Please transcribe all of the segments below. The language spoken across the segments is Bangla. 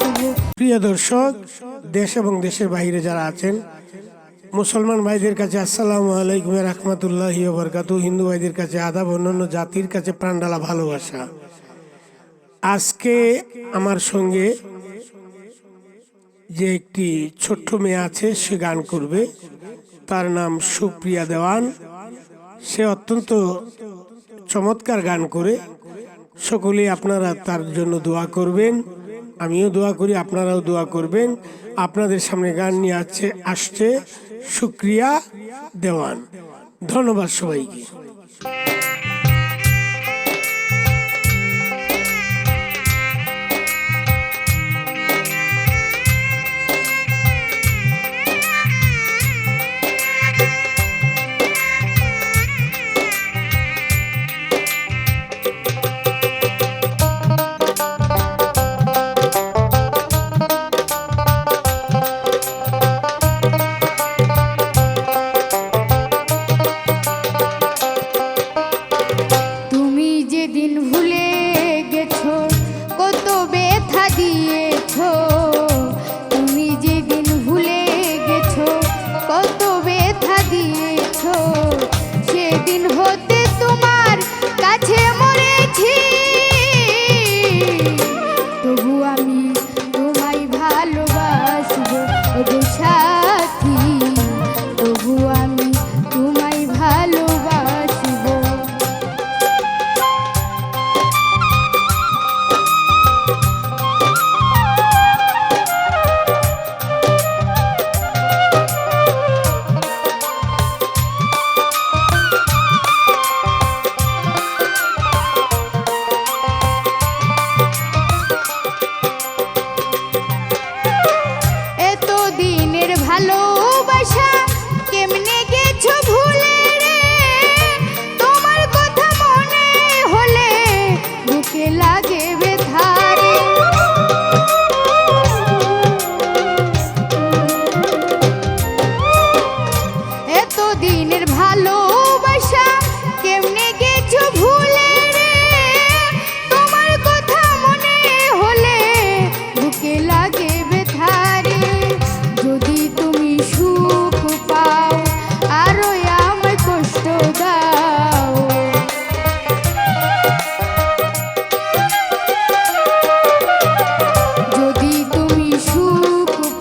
সুপ্রিয় দর্শক, দেশ এবং দেশের বাইরে যারা আছেন, মুসলমান ভাইদের কাছে আসসালামু আলাইকুম রহমতুল্লাহ বরকাতু হিন্দু ভাইদের কাছে আদাব, অন্যান্য জাতির কাছে প্রাণডালা ভালোবাসা। আজকে আমার সঙ্গে যে একটি ছোট্ট মেয়ে আছে, সে গান করবে। তার নাম সুপ্রিয়া দেওয়ান। সে অত্যন্ত চমৎকার গান করে। সকলেই আপনারা তার জন্য দোয়া করবেন। আমিও দোয়া করি, আপনারাও দোয়া করবেন। আপনাদের সামনে গান নিয়ে আসছে আসছে সুক্রিয়া দেওয়ান। ধন্যবাদ সবাইকে।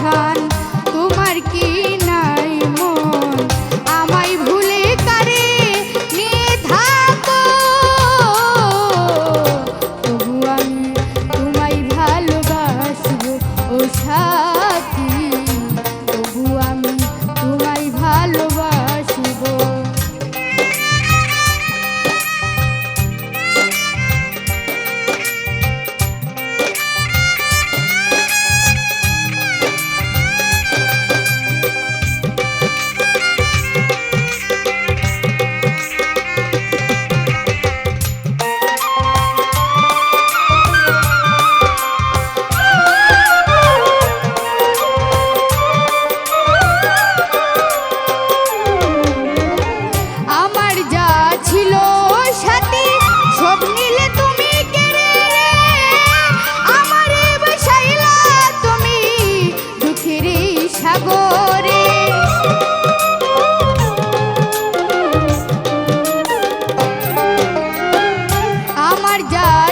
স্থান তোমার কি নাই মন? আমায় ভুলে কারে নিয়ে থাকো তবু আমি তোমায় ভালোবাসবো, ও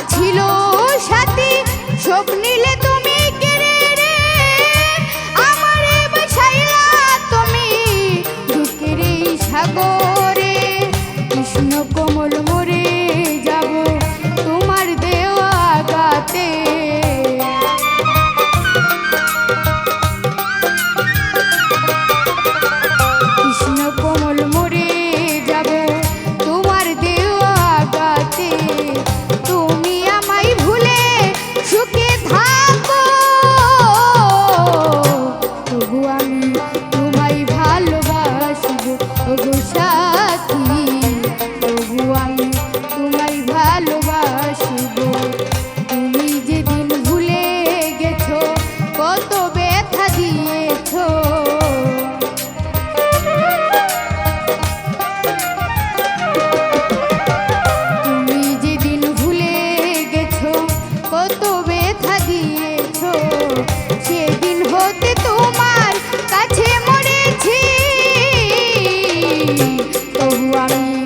ছিল আমি